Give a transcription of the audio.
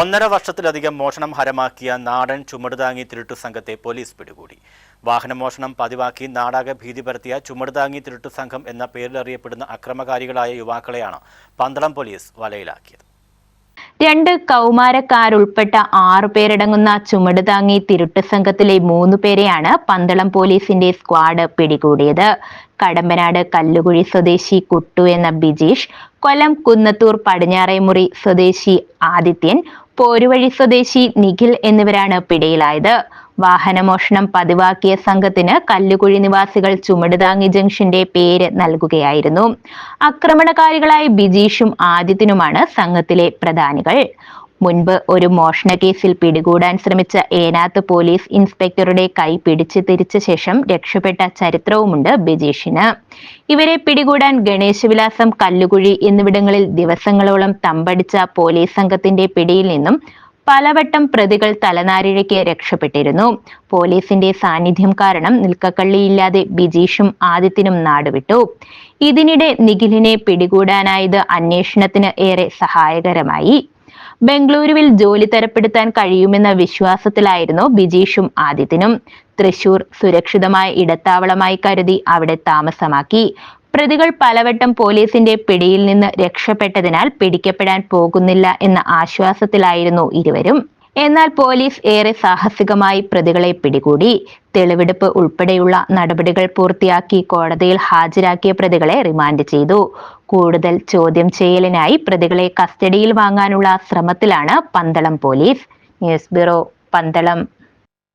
ഒന്നര വർഷത്തിലധികം മോഷണം ഹരമാക്കിയ നാടൻ ചുമടുതാങ്ങി തിരുട്ടു സംഘത്തെ പോലീസ് പിടികൂടി. വാഹനമോഷണം പതിവാക്കി നാടാകെ ഭീതി പരത്തിയ ചുമടുതാങ്ങി തിരുട്ടു സംഘം എന്ന പേരിലറിയപ്പെടുന്ന അക്രമകാരികളായ യുവാക്കളെയാണ് പന്തളം പോലീസ് വലയിലാക്കിയത്. രണ്ട് കൗമാരക്കാരുൾപ്പെട്ട ആറു പേരടങ്ങുന്ന ചുമട് താങ്ങി തിരുട്ട് സംഘത്തിലെ മൂന്ന് പേരെയാണ് പന്തളം പോലീസിന്റെ സ്ക്വാഡ് പിടികൂടിയത്. കടമ്പനാട് കല്ലുകുഴി സ്വദേശി കുട്ടു എന്ന ബിജീഷ് കൊല്ലം കുന്നത്തൂർ പടിഞ്ഞാറേമുറി സ്വദേശി ആദിത്യൻ പോരുവഴി സ്വദേശി നിഖിൽ എന്നിവരാണ് പിടിയിലായത്. വാഹനമോഷണം പതിവാക്കിയ സംഘത്തിന് കല്ലുകുഴി നിവാസികൾ ചുമടുതാങ്ങി ജംഗ്ഷന്റെ പേര് നൽകുകയായിരുന്നു. ആക്രമണകാരികളായ ബിജീഷും ആദിത്യനുമാണ് സംഘത്തിലെ പ്രധാനികൾ. മുൻപ് ഒരു മോഷണ കേസിൽ പിടികൂടാൻ ശ്രമിച്ച ഏനാത്ത് പോലീസ് ഇൻസ്പെക്ടറുടെ കൈ പിടിച്ചു തിരിച്ച ശേഷം രക്ഷപ്പെട്ട ചരിത്രവുമുണ്ട് ബിജീഷിന്. ഇവരെ പിടികൂടാൻ ഗണേശവിലാസം കല്ലുകുഴി എന്നിവിടങ്ങളിൽ ദിവസങ്ങളോളം തമ്പടിച്ച പോലീസ് സംഘത്തിന്റെ പിടിയിൽ നിന്നും പലവട്ടം പ്രതികൾ തലനാരിഴയ്ക്ക് രക്ഷപ്പെട്ടിരുന്നു. പോലീസിന്റെ സാന്നിധ്യം കാരണം നിൽക്കക്കള്ളിയില്ലാതെ ബിജീഷും ആദിത്യനും നാടുവിട്ടു. ഇതിനിടെ നിഖിലിനെ പിടികൂടാനായത് അന്വേഷണത്തിന് ഏറെ സഹായകരമായി. ബംഗളൂരുവിൽ ജോലി തരപ്പെടുത്താൻ കഴിയുമെന്ന വിശ്വാസത്തിലായിരുന്നു ബിജീഷും ആദിത്യനും. തൃശൂർ സുരക്ഷിതമായ ഇടത്താവളമായി കരുതി അവിടെ താമസമാക്കി. പ്രതികൾ പലവട്ടം പോലീസിന്റെ പിടിയിൽ നിന്ന് രക്ഷപ്പെട്ടതിനാൽ പിടിക്കപ്പെടാൻ പോകുന്നില്ല എന്ന ആശ്വാസത്തിലായിരുന്നു ഇരുവരും. എന്നാൽ പോലീസ് ഏറെ സാഹസികമായി പ്രതികളെ പിടികൂടി. തെളിവെടുപ്പ് ഉൾപ്പെടെയുള്ള നടപടികൾ പൂർത്തിയാക്കി കോടതിയിൽ ഹാജരാക്കിയ പ്രതികളെ റിമാൻഡ് ചെയ്തു. കൂടുതൽ ചോദ്യം ചെയ്യലിനായി പ്രതികളെ കസ്റ്റഡിയിൽ വാങ്ങാനുള്ള ശ്രമത്തിലാണ് Pandalam police. News bureau Pandalam.